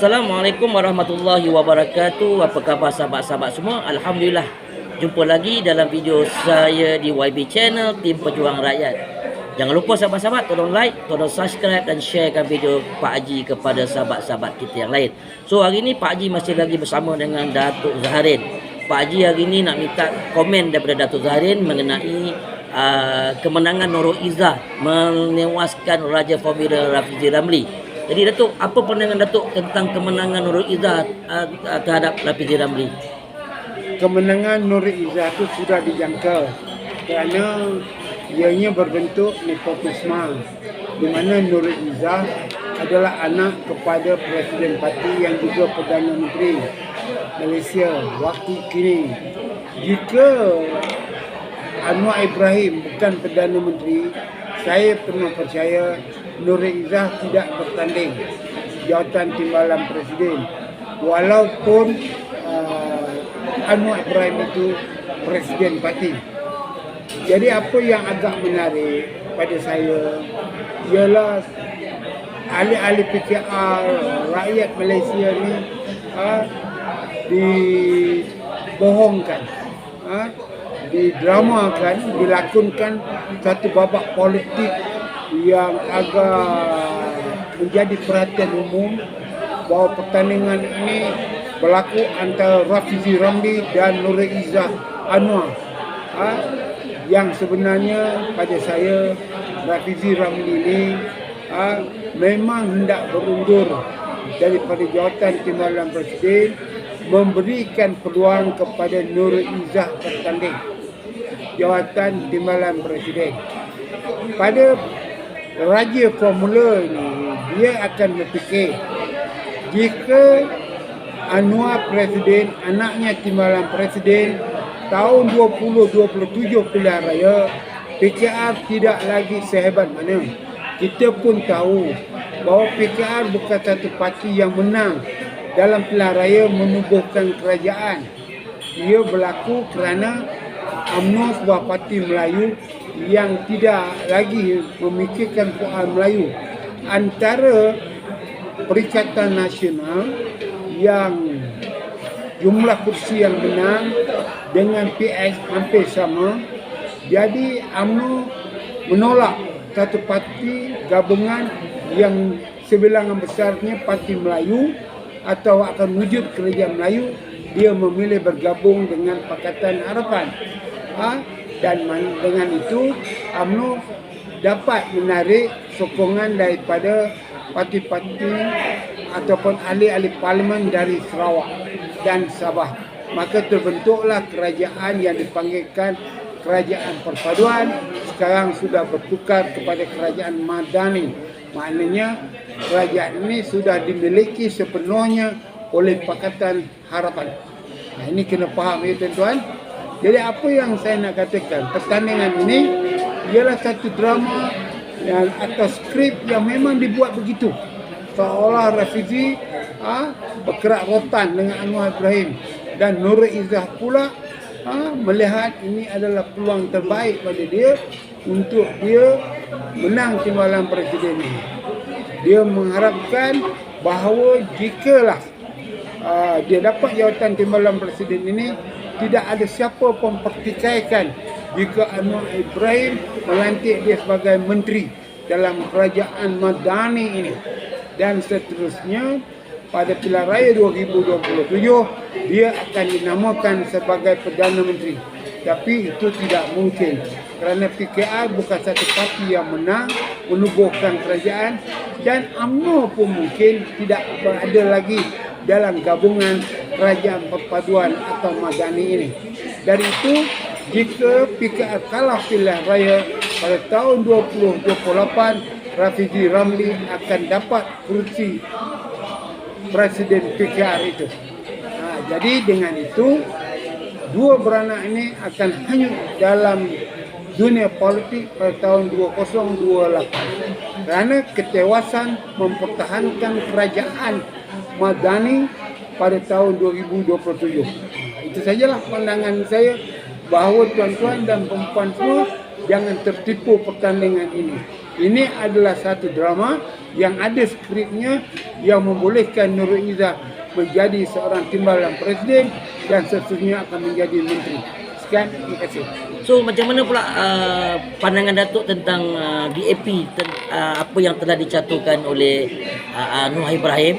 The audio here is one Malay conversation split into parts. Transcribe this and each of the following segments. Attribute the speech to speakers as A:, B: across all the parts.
A: Assalamualaikum warahmatullahi wabarakatuh. Apa khabar sahabat-sahabat semua? Alhamdulillah. Jumpa lagi dalam video saya di YB Channel Tim Pejuang Rakyat. Jangan lupa sahabat-sahabat tolong like, tolong subscribe dan sharekan video Pak Haji kepada sahabat-sahabat kita yang lain. So hari ini Pak Haji masih lagi bersama dengan Datuk Zaharin. Pak Haji hari ini nak minta komen daripada Datuk Zaharin mengenai uh, kemenangan Nurul Izzah menewaskan Raja Formula Rafizi Ramli. Jadi Datuk, apa pandangan Datuk tentang kemenangan Nurul Izzah uh, terhadap Rafizi Ramli?
B: kemenangan Nurul Izzah itu sudah dijangka kerana ianya berbentuk nepotisme di mana Nurul Izzah adalah anak kepada Presiden Parti yang juga Perdana Menteri Malaysia waktu kini. Jika Anwar Ibrahim bukan Perdana Menteri, saya pernah percaya Nurul Izzah tidak bertanding jawatan timbalan Presiden. Walaupun uh, Anwar Ibrahim itu Presiden Parti. Jadi apa yang agak menarik pada saya ialah ahli-ahli PKR rakyat Malaysia ni ha, dibohongkan ha, didramakan dilakonkan satu babak politik yang agak menjadi perhatian umum bahawa pertandingan ini berlaku antara Rafizi Ramli dan Nurul Izzah Anwar. Ha, yang sebenarnya pada saya Rafizi Ramli ini ha, memang hendak berundur daripada jawatan timbalan presiden memberikan peluang kepada Nurul Izzah bertanding jawatan timbalan presiden. Pada Raja Formula ini dia akan berfikir jika Anwar Presiden, anaknya timbalan Presiden tahun 2027 pilihan raya PKR tidak lagi sehebat mana. Kita pun tahu bahawa PKR bukan satu parti yang menang dalam pilihan raya menubuhkan kerajaan. Ia berlaku kerana UMNO sebuah parti Melayu yang tidak lagi memikirkan soal Melayu. Antara Perikatan Nasional yang jumlah kursi yang menang dengan PS hampir sama. Jadi UMNO menolak satu parti gabungan yang sebilangan besarnya parti Melayu atau akan wujud kerajaan Melayu dia memilih bergabung dengan Pakatan Harapan. Ha? Dan dengan itu UMNO dapat menarik sokongan daripada parti-parti ataupun ahli-ahli parlimen dari Sarawak dan Sabah. Maka terbentuklah kerajaan yang dipanggilkan kerajaan perpaduan sekarang sudah bertukar kepada kerajaan Madani. Maknanya kerajaan ini sudah dimiliki sepenuhnya oleh Pakatan Harapan. Nah, ini kena faham ya tuan-tuan. Jadi apa yang saya nak katakan, pertandingan ini ialah satu drama yang atau skrip yang memang dibuat begitu. Seolah Rafizi ha, berkerak rotan dengan Anwar Ibrahim dan Nurul Izzah pula ha, melihat ini adalah peluang terbaik pada dia untuk dia menang timbalan presiden ini. Dia mengharapkan bahawa jikalah uh, dia dapat jawatan timbalan presiden ini tidak ada siapa pun pertikaikan jika Anwar Ibrahim melantik dia sebagai menteri dalam kerajaan Madani ini. Dan seterusnya pada pilihan raya 2027 dia akan dinamakan sebagai Perdana Menteri. Tapi itu tidak mungkin kerana PKR bukan satu parti yang menang menubuhkan kerajaan. Dan UMNO pun mungkin tidak berada lagi dalam gabungan kerajaan perpaduan atau madani ini. Dari itu, jika PKR kalah pilihan raya pada tahun 2028, Rafizi Ramli akan dapat kursi Presiden PKR itu. Ha, jadi dengan itu, dua beranak ini akan hanyut dalam dunia politik pada tahun 2028. Kerana ketewasan mempertahankan kerajaan Madani pada tahun 2027. Itu sajalah pandangan saya bahawa tuan-tuan dan perempuan semua jangan tertipu pertandingan ini. Ini adalah satu drama yang ada skripnya yang membolehkan Nurul Izzah menjadi seorang timbalan presiden dan seterusnya akan menjadi menteri. Sekian, terima kasih.
A: So macam mana pula uh, pandangan Datuk tentang uh, DAP ten, uh, apa yang telah dicaturkan oleh uh, uh, Nur Ibrahim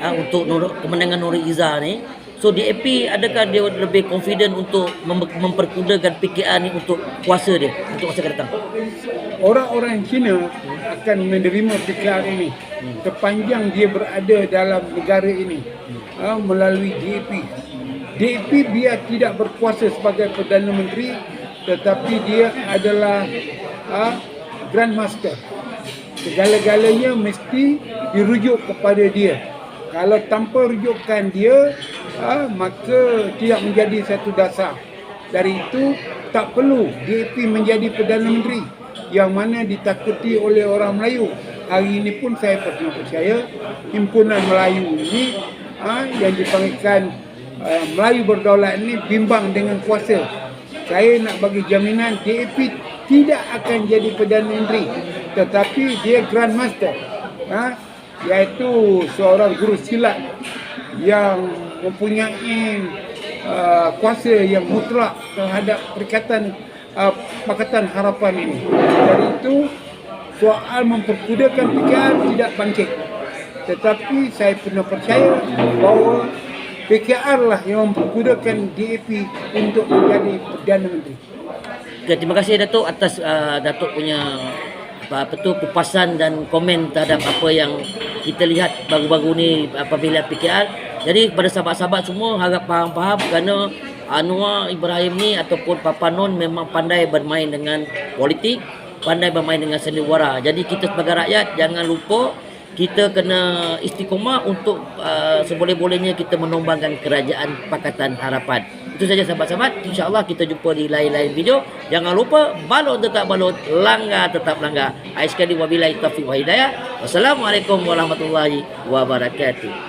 A: uh, untuk Nur, kemenangan Nurul Izzah ni. So DAP adakah dia lebih confident untuk mem- memperkudakan PKR ni untuk kuasa dia untuk masa akan datang?
B: Orang-orang Cina akan menerima PKR ini sepanjang dia berada dalam negara ini ha, melalui DAP. DAP biar tidak berkuasa sebagai Perdana Menteri tetapi dia adalah ha, Grand Master. Segala-galanya mesti dirujuk kepada dia. Kalau tanpa rujukan dia, ha, maka tidak menjadi satu dasar. Dari itu, tak perlu DAP menjadi Perdana Menteri yang mana ditakuti oleh orang Melayu. Hari ini pun saya pernah percaya himpunan Melayu ini ha, yang dipanggilkan uh, Melayu berdaulat ini bimbang dengan kuasa. Saya nak bagi jaminan DAP tidak akan jadi Perdana Menteri tetapi dia Grand Master. Ha, iaitu seorang guru silat yang mempunyai uh, kuasa yang mutlak terhadap perikatan uh, Pakatan Harapan ini. Dari itu soal memperkudakan PKR tidak bangkit. Tetapi saya pernah percaya bahawa PKR lah yang memperkudakan DAP untuk menjadi Perdana Menteri.
A: Okay, terima kasih Datuk atas uh, Datuk punya apa, tu kupasan dan komen terhadap apa yang kita lihat baru-baru ni apabila PKR. Jadi kepada sahabat-sahabat semua harap faham-faham kerana Anwar Ibrahim ni ataupun Papa Non memang pandai bermain dengan politik, pandai bermain dengan sandiwara. Jadi kita sebagai rakyat jangan lupa kita kena istiqomah untuk uh, seboleh-bolehnya kita menombangkan kerajaan Pakatan Harapan. Itu saja sahabat-sahabat. InsyaAllah kita jumpa di lain-lain video. Jangan lupa balut tetap balut, langgar tetap langgar. Akhir sekali wabillahi taufiq wa hidayah. Wassalamualaikum warahmatullahi wabarakatuh.